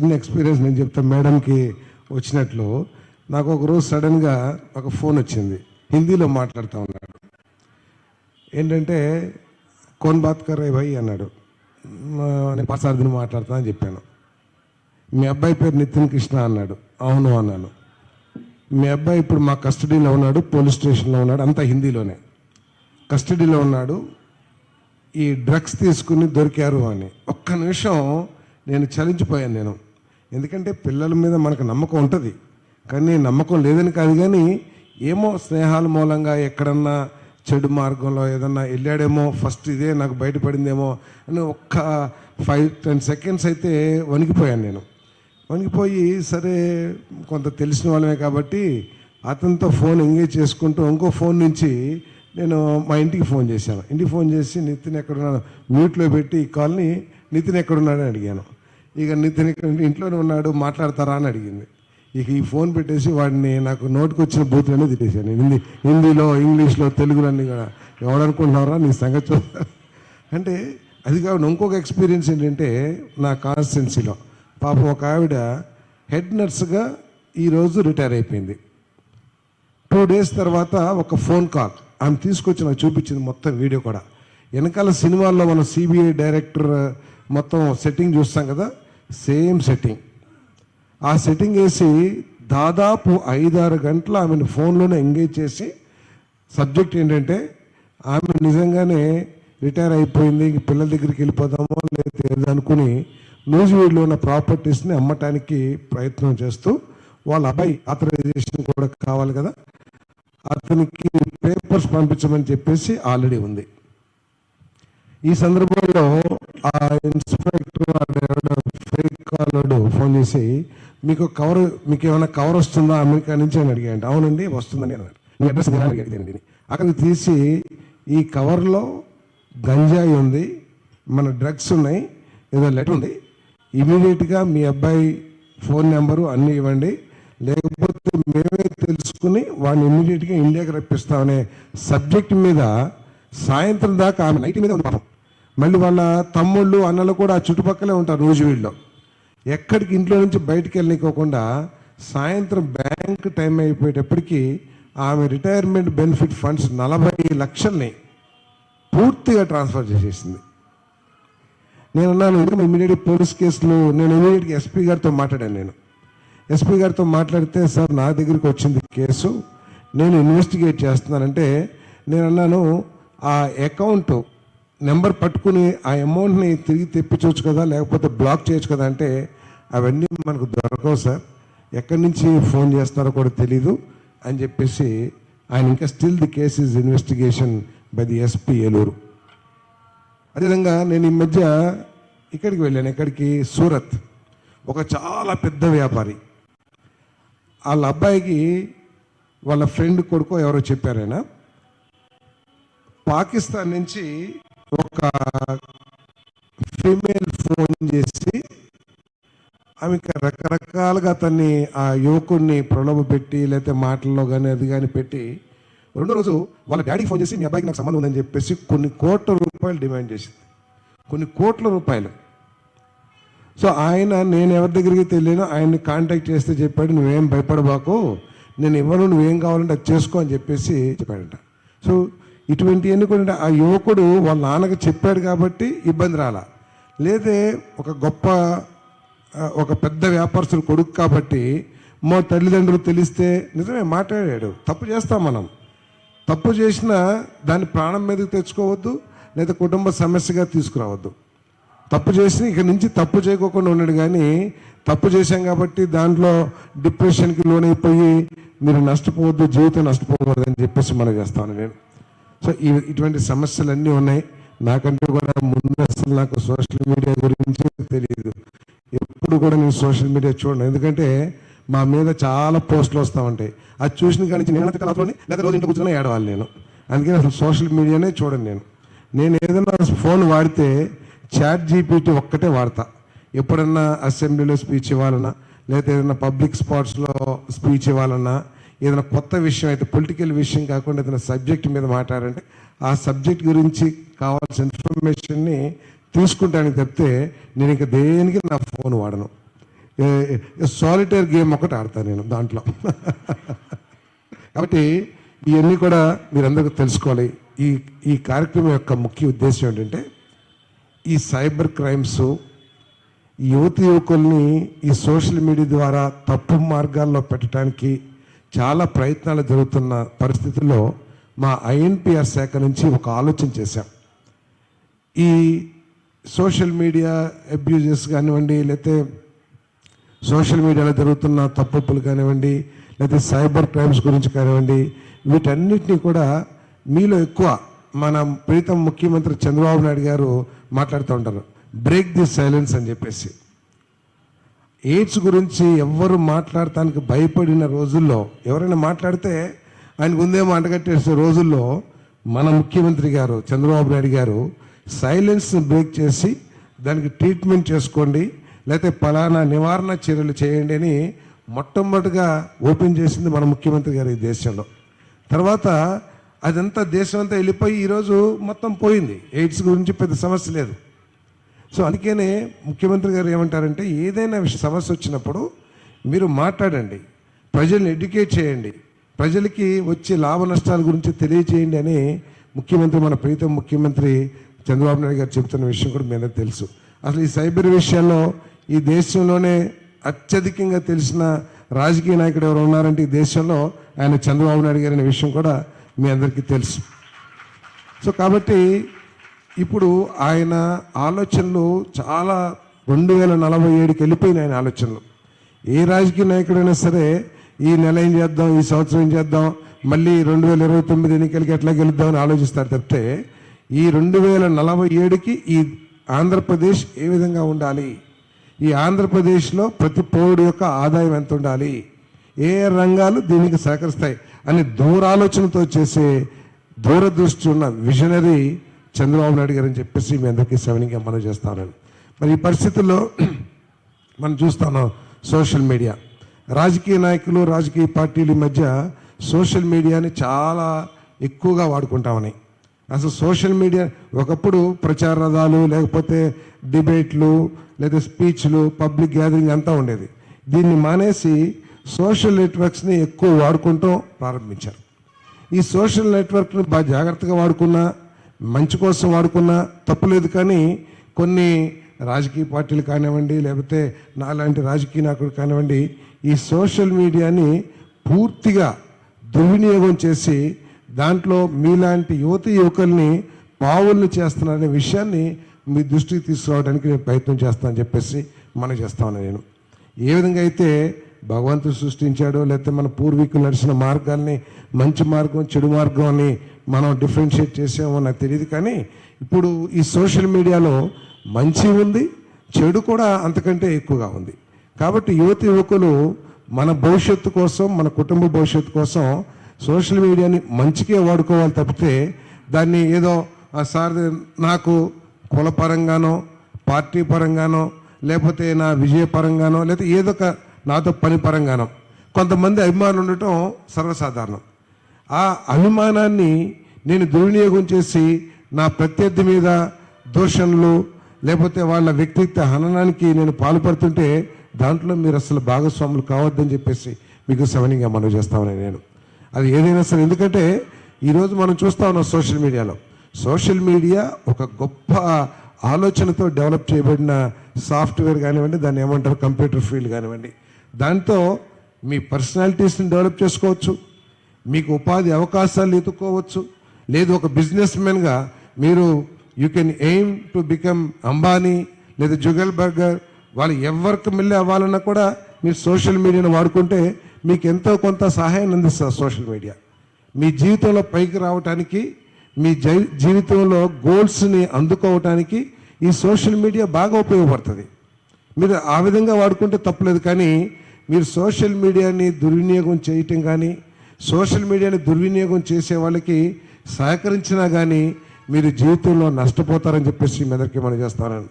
చిన్న ఎక్స్పీరియన్స్ నేను చెప్తాను మేడంకి వచ్చినట్లు. నాకు ఒక రోజు సడన్గా ఒక ఫోన్ వచ్చింది. హిందీలో మాట్లాడుతూ ఉన్నాడు. ఏంటంటే కోన్ బాత్ కర్ భాయ్ అన్నాడు. నేను పసార్థిని మాట్లాడుతా అని చెప్పాను. మీ అబ్బాయి పేరు నితిన్ కృష్ణ అన్నాడు. అవును అన్నాను. మీ అబ్బాయి ఇప్పుడు మా కస్టడీలో ఉన్నాడు పోలీస్ స్టేషన్లో ఉన్నాడు అంతా హిందీలోనే. కస్టడీలో ఉన్నాడు ఈ డ్రగ్స్ తీసుకుని దొరికారు అని. ఒక్క నిమిషం నేను చలించిపోయాను నేను. ఎందుకంటే పిల్లల మీద మనకు నమ్మకం ఉంటుంది. కానీ నమ్మకం లేదని కాదు కానీ ఏమో స్నేహాల మూలంగా ఎక్కడన్నా చెడు మార్గంలో ఏదన్నా వెళ్ళాడేమో ఫస్ట్ ఇదే నాకు బయటపడిందేమో అని ఒక్క ఫైవ్ టెన్ సెకండ్స్ అయితే వణికిపోయాను నేను. వణికిపోయి సరే కొంత తెలిసిన వాళ్ళమే కాబట్టి అతనితో ఫోన్ ఎంగేజ్ చేసుకుంటూ ఇంకో ఫోన్ నుంచి నేను మా ఇంటికి ఫోన్ చేశాను. ఇంటికి ఫోన్ చేసి నితిన్ ఎక్కడున్నాను మ్యూట్లో పెట్టి ఈ కాల్ని నితిన్ ఎక్కడున్నాడని అడిగాను. ఇక నితిన్ ఇంట్లోనే ఉన్నాడు మాట్లాడతారా అని అడిగింది. ఇక ఈ ఫోన్ పెట్టేసి వాడిని నాకు నోటికి వచ్చిన బూతులన్నీ తిట్టేశాను హిందీ హిందీలో ఇంగ్లీష్లో తెలుగులో కూడా ఎవడనుకుంటున్నారా నీ సంగతి చూస్తా. అంటే అది కాకుండా ఇంకొక ఎక్స్పీరియన్స్ ఏంటంటే నా కాన్స్టెన్సీలో పాపం ఒక ఆవిడ హెడ్ నర్స్గా ఈరోజు రిటైర్ అయిపోయింది. టూ డేస్ తర్వాత ఒక ఫోన్ కాల్ ఆమె తీసుకొచ్చి నాకు చూపించింది మొత్తం వీడియో కూడా. వెనకాల సినిమాల్లో మనం సిబిఐ డైరెక్టర్ మొత్తం సెట్టింగ్ చూస్తాం కదా? సేమ్ సెట్టింగ్ ఆ సెట్టింగ్ వేసి దాదాపు ఐదారు గంటలు ఆమెను ఫోన్లోనే ఎంగేజ్ చేసి సబ్జెక్ట్ ఏంటంటే ఆమె నిజంగానే రిటైర్ అయిపోయింది పిల్లల దగ్గరికి వెళ్ళిపోదామో లేదా అనుకుని నూజివీడులో ఉన్న ప్రాపర్టీస్ని అమ్మటానికి ప్రయత్నం చేస్తూ వాళ్ళ అబ్బాయి ఆథరైజేషన్ కూడా కావాలి కదా? అతనికి పేపర్స్ పంపించమని చెప్పేసి ఆల్రెడీ ఉంది. ఈ సందర్భంలో ఆ ఇన్స్పెక్టర్ ఫేక్ కాలర్డు ఫోన్ చేసి మీకు కవర్ మీకు ఏమైనా కవర్ వస్తుందా? అమెరికా నుంచి అని అడిగాడు అవునండి వస్తుందని అన్నాడు మీ అడ్రస్ ఇదేనా అని అడిగాను తీసి ఈ కవర్లో గంజాయి ఉంది మన డ్రగ్స్ ఉన్నాయి ఏదో లెటర్ ఉంది. ఇమీడియట్గా మీ అబ్బాయి ఫోన్ నెంబరు అన్నీ ఇవ్వండి. లేకపోతే మేమే తెలుసుకుని వాడిని ఇమీడియట్గా ఇండియాకి రప్పిస్తామనే సబ్జెక్ట్ మీద సాయంత్రం దాకా ఆమె నైట్ మీద ఉంది పాపం. మళ్ళీ వాళ్ళ తమ్ముళ్ళు అన్నలు కూడా ఆ చుట్టుపక్కలే ఉంటారు రోజువీళ్ళలో ఎక్కడికి ఇంట్లో నుంచి బయటికి వెళ్ళనికోకుండా సాయంత్రం బ్యాంక్ టైం అయిపోయేటప్పటికీ ఆమె రిటైర్మెంట్ బెనిఫిట్ ఫండ్స్ నలభై లక్షల్ని పూర్తిగా ట్రాన్స్ఫర్ చేసేసింది. నేను అన్నాను ఎందుకంటే ఇమీడియట్ పోలీస్ కేసులు నేను ఇమీడియట్గా ఎస్పీ గారితో మాట్లాడాను నేను. ఎస్పీ గారితో మాట్లాడితే సార్ నా దగ్గరికి వచ్చింది కేసు. నేను ఇన్వెస్టిగేట్ చేస్తున్నానంటే నేను అన్నాను ఆ అకౌంట్ నెంబర్ పట్టుకుని ఆ అమౌంట్ని తిరిగి తెప్పించవచ్చు కదా లేకపోతే బ్లాక్ చేయొచ్చు కదా అంటే అవన్నీ మనకు దొరకవు సార్. ఎక్కడి నుంచి ఫోన్ చేస్తారో కూడా తెలీదు అని చెప్పేసి ఆయన ఇంకా still the case is investigation by the SP Eluru అదేవిధంగా నేను ఈ మధ్య ఇక్కడికి వెళ్ళాను ఎక్కడికి సూరత్. ఒక చాలా పెద్ద వ్యాపారి. వాళ్ళ అబ్బాయికి వాళ్ళ ఫ్రెండ్ కొడుకు ఎవరో చెప్పారైనా పాకిస్తాన్ నుంచి ఒక ఫీమేల్ ఫోన్ చేసి ఆమెకి రకరకాలుగా అతన్ని ఆ యువకుడిని ప్రలోభ పెట్టి లేకపోతే మాటల్లో కానీ అది కానీ పెట్టి రెండో రోజు వాళ్ళ డాడీకి ఫోన్ చేసి మీ అబ్బాయికి నాకు సంబంధం ఉందని చెప్పేసి కొన్ని కోట్ల రూపాయలు డిమాండ్ చేసింది. కొన్ని కోట్ల రూపాయలు. సో ఆయన నేను ఎవరి దగ్గరికి తెలియను ఆయన్ని కాంటాక్ట్ చేస్తే చెప్పాడు నువ్వేం భయపడబాకు నేను ఇవ్వను నువ్వేం కావాలంటే అది చేసుకో అని చెప్పేసి చెప్పాడంట. సో ఇటువంటి కూడా ఆ యువకుడు వాళ్ళ నాన్నకి చెప్పాడు కాబట్టి ఇబ్బంది రాలా. లేదే ఒక గొప్ప ఒక పెద్ద వ్యాపారస్తుడు కొడుకు కాబట్టి మా తల్లిదండ్రులు తెలిస్తే నిజమే మాట్లాడాడు. తప్పు చేస్తాం మనం. తప్పు చేసినా దాన్ని ప్రాణం మీదకి తెచ్చుకోవద్దు లేదా కుటుంబ సమస్యగా తీసుకురావద్దు. తప్పు చేసి ఇక నుంచి తప్పు చేయకోకుండా ఉన్నాడు కానీ తప్పు చేశాం కాబట్టి దాంట్లో డిప్రెషన్కి లోనైపోయి మీరు నష్టపోవద్దు జీవితం నష్టపోవద్దు అని చెప్పేసి మనం చేస్తాను నేను. సో ఇటువంటి సమస్యలన్నీ ఉన్నాయి. నాకంటే కూడా ముందు అసలు నాకు సోషల్ మీడియా గురించి తెలియదు ఎప్పుడు కూడా నేను సోషల్ మీడియా చూడను. ఎందుకంటే మా మీద చాలా పోస్టులు వస్తూ ఉంటాయి అది చూసిన కానీ నేను తర్వాతలోనే లేదా రోజు ఇంట్లో కూర్చొని ఏడవాలి నేను. అందుకని అసలు సోషల్ మీడియానే చూడను నేను. నేను ఏదైనా ఫోన్ వాడితే చాట్ జీపీటీ ఒక్కటే వాడతా. ఎప్పుడన్నా అసెంబ్లీలో స్పీచ్ ఇవ్వాలన్నా లేదా ఏదైనా పబ్లిక్ స్పాట్స్లో స్పీచ్ ఇవ్వాలన్నా ఏదైనా కొత్త విషయం అయితే పొలిటికల్ విషయం కాకుండా ఏదైనా సబ్జెక్ట్ మీద మాట్లాడంటే ఆ సబ్జెక్ట్ గురించి కావాల్సిన ఇన్ఫర్మేషన్ని తీసుకుంటానికి తప్పితే నేను ఇంకా దేనికి నా ఫోన్ వాడను. సాలిటైర్ గేమ్ ఒకటి ఆడతాను నేను దాంట్లో. కాబట్టి ఇవన్నీ కూడా మీరందరూ తెలుసుకోవాలి. ఈ ఈ కార్యక్రమం యొక్క ముఖ్య ఉద్దేశం ఏంటంటే ఈ సైబర్ క్రైమ్స్ యువతి యువకుల్ని ఈ సోషల్ మీడియా ద్వారా తప్పు మార్గాల్లో పెట్టడానికి చాలా ప్రయత్నాలు జరుగుతున్న పరిస్థితుల్లో మా ఐఎన్పిఆర్ శాఖ నుంచి ఒక ఆలోచన చేశాం. ఈ సోషల్ మీడియా అబ్యూజెస్ కానివ్వండి లేకపోతే సోషల్ మీడియాలో జరుగుతున్న తప్పులు కానివ్వండి లేకపోతే సైబర్ క్రైమ్స్ గురించి కానివ్వండి వీటన్నిటినీ కూడా మీలో ఎక్కువ మన ప్రీతం ముఖ్యమంత్రి చంద్రబాబు నాయుడు గారు మాట్లాడుతూ ఉంటారు. బ్రేక్ ది సైలెన్స్ అని చెప్పేసి. ఎయిడ్స్ గురించి ఎవ్వరు మాట్లాడటానికి భయపడిన రోజుల్లో ఎవరైనా మాట్లాడితే ఆయనకు ఉందేమో అంటగట్టేసే రోజుల్లో మన ముఖ్యమంత్రి గారు చంద్రబాబు నాయుడు గారు సైలెన్స్ బ్రేక్ చేసి దానికి ట్రీట్మెంట్ చేసుకోండి లేకపోతే పలానా నివారణ చర్యలు చేయండి అని మొట్టమొదటిగా ఓపెన్ చేసింది మన ముఖ్యమంత్రి గారు ఈ దేశంలో. తర్వాత అదంతా దేశం అంతా వెళ్ళిపోయి ఈరోజు మొత్తం పోయింది. ఎయిడ్స్ గురించి పెద్ద సమస్య లేదు. సో అందుకనే ముఖ్యమంత్రి గారు ఏమంటారంటే ఏదైనా సమస్య వచ్చినప్పుడు మీరు మాట్లాడండి. ప్రజల్ని ఎడ్యుకేట్ చేయండి. ప్రజలకి వచ్చే లాభ నష్టాల గురించి తెలియజేయండి అని ముఖ్యమంత్రి మన ప్రీతం ముఖ్యమంత్రి చంద్రబాబు నాయుడు గారు చెబుతున్న విషయం కూడా మీ తెలుసు. అసలు ఈ సైబర్ విషయాల్లో ఈ దేశంలోనే అత్యధికంగా తెలిసిన రాజకీయ నాయకుడు ఎవరు ఉన్నారంటే ఈ దేశంలో ఆయన చంద్రబాబు నాయుడు గారి అనే విషయం కూడా మీ అందరికీ తెలుసు. సో కాబట్టి ఇప్పుడు ఆయన ఆలోచనలు చాలా రెండు వేల నలభై ఏడుకి వెళ్ళిపోయినాయి ఆయన ఆలోచనలు. ఏ రాజకీయ నాయకుడైనా సరే ఈ నెల ఏం చేద్దాం ఈ సంవత్సరం ఏం చేద్దాం మళ్ళీ రెండు వేల ఇరవై తొమ్మిది ఎన్నికలకి ఎట్లా గెలుద్దామని ఆలోచిస్తారు తప్పితే ఈ రెండు వేల నలభై ఏడుకి ఈ ఆంధ్రప్రదేశ్ ఏ విధంగా ఉండాలి? ఈ ఆంధ్రప్రదేశ్లో ప్రతి పౌరుడు యొక్క ఆదాయం ఎంత ఉండాలి? ఏ రంగాలు దీనికి సహకరిస్తాయి? అని దూరాలోచనతో చేసే దూరదృష్టి ఉన్న విజనరీ చంద్రబాబు నాయుడు గారు అని చెప్పేసి మీ అందరికీ సెవెనింగ్ మనం చేస్తానని. మరి ఈ పరిస్థితుల్లో మనం చూస్తాను సోషల్ మీడియా. రాజకీయ నాయకులు రాజకీయ పార్టీల మధ్య సోషల్ మీడియాని చాలా ఎక్కువగా వాడుకుంటామని. అసలు సోషల్ మీడియా ఒకప్పుడు ప్రచార రథాలు లేకపోతే డిబేట్లు లేదా స్పీచ్లు పబ్లిక్ గ్యాదరింగ్ అంతా ఉండేది. దీన్ని మానేసి సోషల్ నెట్వర్క్స్ని ఎక్కువ వాడుకుంటూ ప్రారంభించారు. ఈ సోషల్ నెట్వర్క్ని బాగా జాగ్రత్తగా వాడుకున్నా మంచి కోసం వాడుకున్నా తప్పులేదు కానీ కొన్ని రాజకీయ పార్టీలు కానివ్వండి లేకపోతే నాలాంటి రాజకీయ నాయకుడు కానివ్వండి ఈ సోషల్ మీడియాని పూర్తిగా దుర్వినియోగం చేసి దాంట్లో మీలాంటి యువతి యువకుల్ని పావుల్ని చేస్తున్నారనే విషయాన్ని మీ దృష్టికి తీసుకురావడానికి నేను ప్రయత్నం చేస్తానని చెప్పేసి మనం చేస్తాను నేను. ఏ విధంగా అయితే భగవంతుడు సృష్టించాడో లేకపోతే మన పూర్వీకులు నడిచిన మార్గాల్ని మంచి మార్గం చెడు మార్గం అని మనం డిఫరెన్షియేట్ చేసామో నాకు తెలియదు కానీ ఇప్పుడు ఈ సోషల్ మీడియాలో మంచి ఉంది చెడు కూడా అంతకంటే ఎక్కువగా ఉంది. కాబట్టి యువతి యువకులు మన భవిష్యత్తు కోసం మన కుటుంబ భవిష్యత్తు కోసం సోషల్ మీడియాని మంచికే వాడుకోవాలి తప్పితే దాన్ని ఏదో "ఆ సార్ నాకు కులపరంగానో పార్టీ పరంగానో లేకపోతే నా విజయ పరంగానో లేకపోతే ఏదో ఒక నాతో పని పరంగానం. కొంతమంది అభిమానులు ఉండటం సర్వసాధారణం. ఆ అభిమానాన్ని నేను దుర్వినియోగం చేసి నా ప్రత్యర్థి మీద దూషణలు లేకపోతే వాళ్ళ వ్యక్తిత్వ హననానికి నేను పాల్పడుతుంటే దాంట్లో మీరు అసలు భాగస్వాములు కావద్దని చెప్పేసి మీకు సవనీయంగా మనవి చేస్తామని నేను. అది ఏదైనా సరే ఎందుకంటే ఈరోజు మనం చూస్తా ఉన్నాం సోషల్ మీడియాలో. సోషల్ మీడియా ఒక గొప్ప ఆలోచనతో డెవలప్ చేయబడిన సాఫ్ట్వేర్ కానివ్వండి దాన్ని ఏమంటారు కంప్యూటర్ ఫీల్డ్ కానివ్వండి. దాంతో మీ పర్సనాలిటీస్ని డెవలప్ చేసుకోవచ్చు. మీకు ఉపాధి అవకాశాలు ఎత్తుకోవచ్చు లేదు ఒక బిజినెస్ మ్యాన్గా మీరు you can aim to become Ambani లేదా జుగల్ బర్గర్ వాళ్ళు ఎవరికి మిల్లి అవ్వాలన్నా కూడా మీరు సోషల్ మీడియాను వాడుకుంటే మీకు ఎంతో కొంత సహాయాన్ని అందిస్తారు సోషల్ మీడియా మీ జీవితంలో పైకి రావటానికి మీ జై జీవితంలో గోల్స్ని అందుకోవటానికి ఈ సోషల్ మీడియా బాగా ఉపయోగపడుతుంది. మీరు ఆ విధంగా వాడుకుంటే తప్పులేదు కానీ మీరు సోషల్ మీడియాని దుర్వినియోగం చేయటం కానీ సోషల్ మీడియాని దుర్వినియోగం చేసే వాళ్ళకి సహకరించినా కానీ మీరు జీవితంలో నష్టపోతారని చెప్పేసి మీ అందరికీ మనం చేస్తానని